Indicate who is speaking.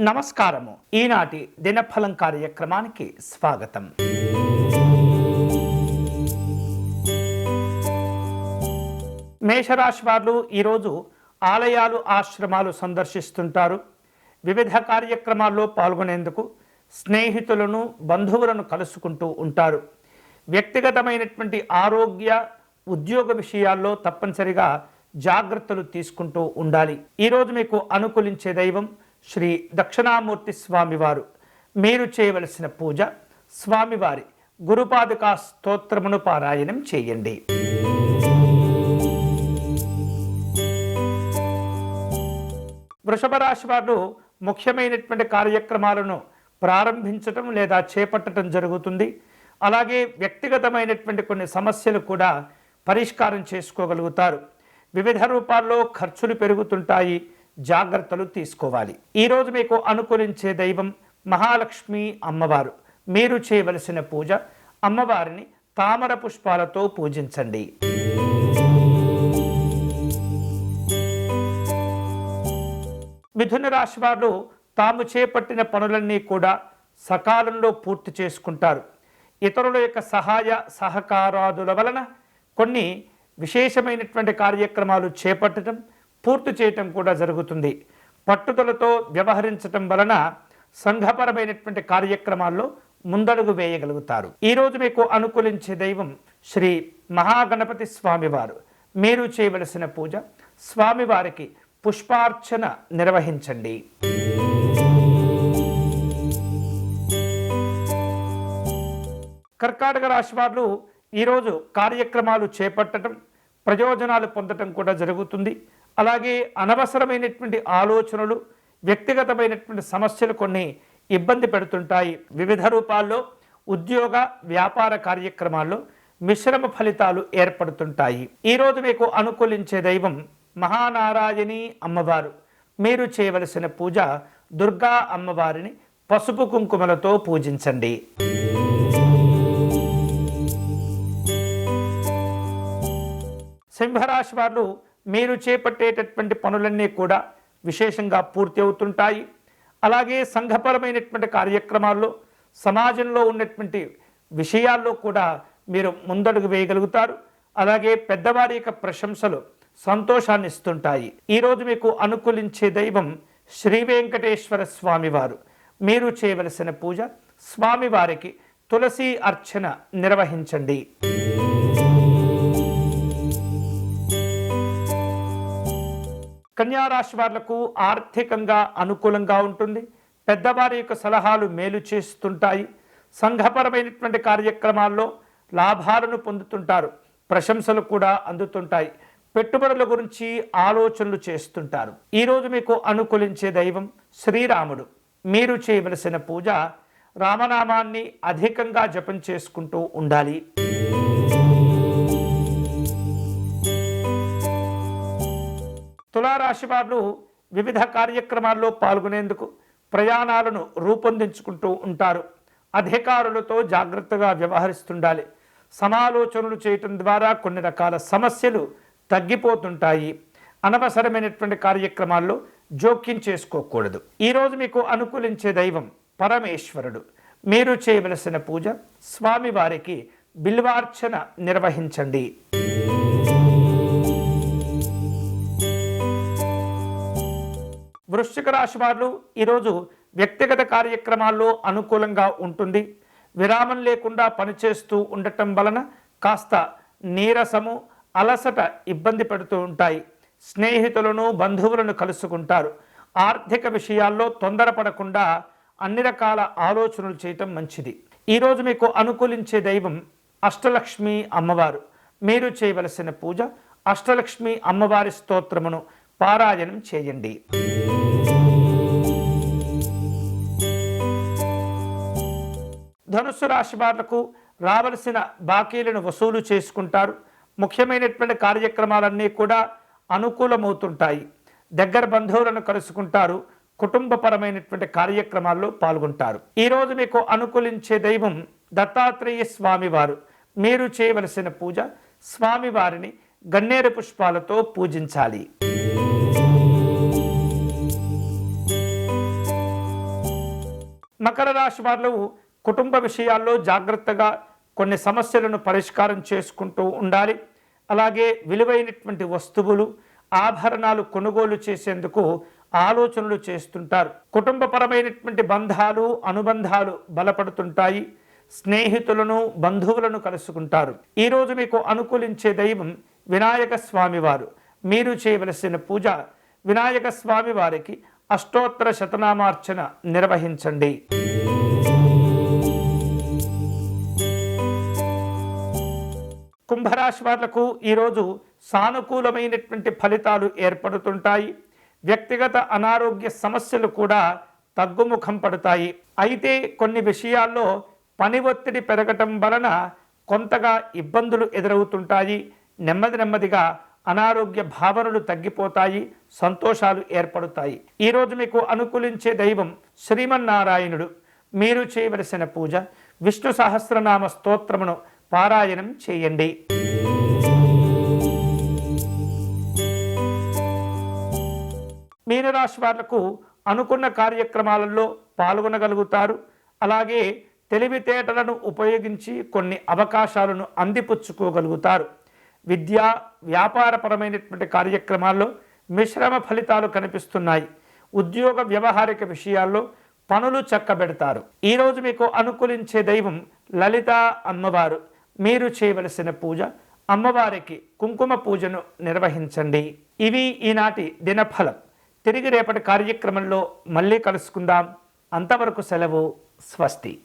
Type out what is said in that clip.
Speaker 1: నమస్కారము. ఈనాటి దినఫలం కార్యక్రమానికి స్వాగతం. మేషరాశి వారు ఈరోజు ఆలయాలు ఆశ్రమాలు సందర్శిస్తుంటారు. వివిధ కార్యక్రమాల్లో పాల్గొనేందుకు స్నేహితులను బంధువులను కలుసుకుంటూ ఉంటారు. వ్యక్తిగతమైనటువంటి ఆరోగ్య ఉద్యోగ విషయాల్లో తప్పనిసరిగా జాగ్రత్తలు తీసుకుంటూ ఉండాలి. ఈరోజు మీకు అనుకూలించే దైవం శ్రీ దక్షిణామూర్తి స్వామివారు. మీరు చేయవలసిన పూజ స్వామివారి గురుపాదుకా స్తోత్రమును పారాయణం చేయండి. వృషభ రాశి వారు ముఖ్యమైనటువంటి కార్యక్రమాలను ప్రారంభించటం లేదా చేపట్టడం జరుగుతుంది. అలాగే వ్యక్తిగతమైనటువంటి కొన్ని సమస్యలు కూడా పరిష్కారం చేసుకోగలుగుతారు. వివిధ రూపాల్లో ఖర్చులు పెరుగుతుంటాయి. జాగ్రత్తలు తీసుకోవాలి. ఈరోజు మీకు అనుకూలించే దైవం మహాలక్ష్మి అమ్మవారు. మీరు చేయవలసిన పూజ అమ్మవారిని తామర పుష్పాలతో పూజించండి. మిథున రాశి వారు తాము చేపట్టిన పనులన్నీ కూడా సకాలంలో పూర్తి చేసుకుంటారు. ఇతరుల యొక్క సహాయ సహకారాదుల వలన కొన్ని విశేషమైనటువంటి కార్యక్రమాలు చేపట్టడం పూర్తి చేయటం కూడా జరుగుతుంది. పట్టుదలతో వ్యవహరించటం వలన సంఘపరమైనటువంటి కార్యక్రమాల్లో ముందడుగు వేయగలుగుతారు. ఈరోజు మీకు అనుకూలించే దైవం శ్రీ మహాగణపతి స్వామివారు. మీరు చేయవలసిన పూజ స్వామివారికి పుష్పార్చన నిర్వహించండి. కర్కాటక రాశి వారు ఈరోజు కార్యక్రమాలు చేపట్టడం ప్రయోజనాలు పొందటం కూడా జరుగుతుంది. అలాగే అనవసరమైనటువంటి ఆలోచనలు వ్యక్తిగతమైనటువంటి సమస్యలు కొన్ని ఇబ్బంది పెడుతుంటాయి. వివిధ రూపాల్లో ఉద్యోగ వ్యాపార కార్యక్రమాల్లో మిశ్రమ ఫలితాలు ఏర్పడుతుంటాయి. ఈరోజు మీకు అనుకూలించే దైవం మహానారాయణి అమ్మవారు. మీరు చేయవలసిన పూజ దుర్గా అమ్మవారిని పసుపు కుంకుమలతో పూజించండి. సింహరాశి వారు మీరు చేపట్టేటటువంటి పనులన్నీ కూడా విశేషంగా పూర్తి అవుతుంటాయి. అలాగే సంఘపరమైనటువంటి కార్యక్రమాల్లో సమాజంలో ఉన్నటువంటి విషయాల్లో కూడా మీరు ముందడుగు వేయగలుగుతారు. అలాగే పెద్దవారి యొక్క ప్రశంసలు సంతోషాన్ని ఇస్తుంటాయి. ఈరోజు మీకు అనుకూలించే దైవం శ్రీ వెంకటేశ్వర స్వామివారు. మీరు చేయవలసిన పూజ స్వామివారికి తులసి అర్చన నిర్వహించండి. కన్యారాశి వాళ్ళకు ఆర్థికంగా అనుకూలంగా ఉంటుంది. పెద్దవారి యొక్క సలహాలు మేలు చేస్తుంటాయి. సంఘపరమైనటువంటి కార్యక్రమాల్లో లాభాలను పొందుతుంటారు. ప్రశంసలు కూడా అందుతుంటాయి. పెట్టుబడుల గురించి ఆలోచనలు చేస్తుంటారు. ఈరోజు మీకు అనుకూలించే దైవం శ్రీరాముడు. మీరు చేయవలసిన పూజ రామనామాన్ని అధికంగా జపం చేసుకుంటూ ఉండాలి. తులారాశి వారు వివిధ కార్యక్రమాల్లో పాల్గొనేందుకు ప్రయాణాలను రూపొందించుకుంటూ ఉంటారు. అధికారులతో జాగ్రత్తగా వ్యవహరిస్తుండాలి. సమాలోచనలు చేయటం ద్వారా కొన్ని రకాల సమస్యలు తగ్గిపోతుంటాయి. అనవసరమైనటువంటి కార్యక్రమాల్లో జోక్యం చేసుకోకూడదు. ఈరోజు మీకు అనుకూలించే దైవం పరమేశ్వరుడు. మీరు చేయవలసిన పూజ స్వామివారికి బిల్వార్చన నిర్వహించండి. వృశ్చిక రాశి వారు ఈరోజు వ్యక్తిగత కార్యక్రమాల్లో అనుకూలంగా ఉంటుంది. విరామం లేకుండా పనిచేస్తూ ఉండటం వలన కాస్త నీరసము అలసట ఇబ్బంది పెడుతూ ఉంటాయి. స్నేహితులను బంధువులను కలుసుకుంటారు. ఆర్థిక విషయాల్లో తొందరపడకుండా అన్ని రకాల ఆలోచనలు చేయటం మంచిది. ఈరోజు మీకు అనుకూలించే దైవం అష్టలక్ష్మి అమ్మవారు. మీరు చేయవలసిన పూజ అష్టలక్ష్మి అమ్మవారి స్తోత్రమును పారాయణం చేయండి. ధనుస్సు రాశి వాళ్ళకు రావలసిన బాకీలను వసూలు చేసుకుంటారు. ముఖ్యమైనటువంటి కార్యక్రమాలన్నీ కూడా అనుకూలమవుతుంటాయి. దగ్గర బంధువులను కలుసుకుంటారు. కుటుంబపరమైనటువంటి కార్యక్రమాల్లో పాల్గొంటారు. ఈరోజు మీకు అనుకూలించే దైవం దత్తాత్రేయ స్వామివారు. మీరు చేయవలసిన పూజ స్వామివారిని గన్నేరు పుష్పాలతో పూజించాలి. మకర రాశి వాళ్ళు కుటుంబ విషయాల్లో జాగ్రత్తగా కొన్ని సమస్యలను పరిష్కారం చేసుకుంటూ ఉండాలి. అలాగే విలువైనటువంటి వస్తువులు ఆభరణాలు కొనుగోలు చేసేందుకు ఆలోచనలు చేస్తుంటారు. కుటుంబపరమైనటువంటి బంధాలు అనుబంధాలు బలపడుతుంటాయి. స్నేహితులను బంధువులను కలుసుకుంటారు. ఈరోజు మీకు అనుకూలించే దైవం వినాయక స్వామివారు. మీరు చేయవలసిన పూజ వినాయక స్వామి వారికి అష్టోత్తర శతనామార్చన నిర్వహించండి. కుంభరాశి వాళ్ళకు ఈరోజు సానుకూలమైనటువంటి ఫలితాలు ఏర్పడుతుంటాయి. వ్యక్తిగత అనారోగ్య సమస్యలు కూడా తగ్గుముఖం పడతాయి. అయితే కొన్ని విషయాల్లో పని ఒత్తిడి పెరగటం వలన కొంతగా ఇబ్బందులు ఎదురవుతుంటాయి. నెమ్మది నెమ్మదిగా అనారోగ్య భావనలు తగ్గిపోతాయి సంతోషాలు ఏర్పడతాయి. ఈరోజు మీకు అనుకూలించే దైవం శ్రీమన్నారాయణుడు. మీరు చేయవలసిన పూజ. విష్ణు సహస్రనామ స్తోత్రమును పారాయణం చేయండి. మీనరాశి వాళ్ళకు అనుకున్న కార్యక్రమాలలో పాల్గొనగలుగుతారు. అలాగే తెలివితేటలను ఉపయోగించి కొన్ని అవకాశాలను అందిపుచ్చుకోగలుగుతారు. విద్యా వ్యాపారపరమైనటువంటి కార్యక్రమాల్లో మిశ్రమ ఫలితాలు కనిపిస్తున్నాయి. ఉద్యోగ వ్యవహారిక విషయాల్లో పనులు చక్కబెడతారు. ఈరోజు మీకు అనుకూలించే దైవం లలిత అమ్మవారు. మీరు చేయవలసిన పూజ అమ్మవారికి కుంకుమ పూజను నిర్వహించండి. ఇవి ఈనాటి దినఫలం. తిరిగి రేపటి కార్యక్రమంలో మళ్ళీ కలుసుకుందాం. అంతవరకు సెలవు స్వస్తి.